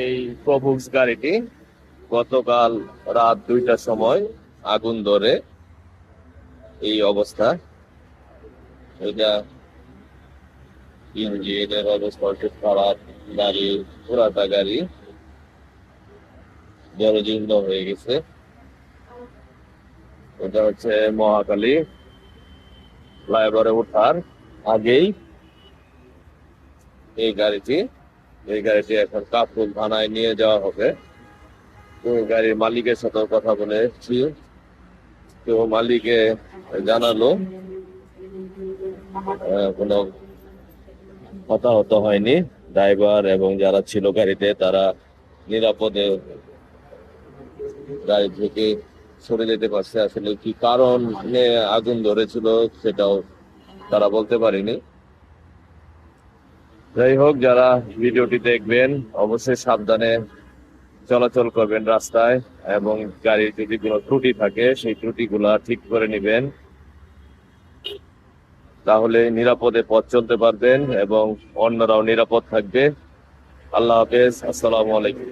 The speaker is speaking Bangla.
এই প্রবুক্স গাড়িটি গতকাল রাত দুইটার সময় আগুন ধরে এই অবস্থা। এটা ইঞ্জিনের অবস্থা খারাপ গাড়ি, পুরাটা গাড়ি জলজীর্ণ হয়ে গেছে। এটা হচ্ছে মহাকালী ফ্লাইওভারে ওঠার আগেই এই গাড়িটি এই গাড়িটি এখন কাপুর থানায় নিয়ে যাওয়া হবে। গাড়ির মালিকের সাথে কথা বলেছি। তো মালিকে জানালো। কোনো হতাহত হয়নি। ড্রাইভার এবং যারা ছিল গাড়িতে, তারা নিরাপদে গাড়ি থেকে সরে যেতে পারছে। আসলে কি কারণে আগুন ধরেছিল, সেটাও তারা বলতে পারেনি। যাই হোক, যারা ভিডিওটি দেখবেন, অবশ্যই সাবধানে চলাচল করবেন রাস্তায় এবং গাড়ির যদি কোনো ত্রুটি থাকে, সেই ত্রুটিগুলা ঠিক করে নেবেন। তাহলে নিরাপদে পথ চলতে পারবেন এবং অন্যরাও নিরাপদ থাকবে। আল্লাহ হাফেজ, আসসালামু আলাইকুম।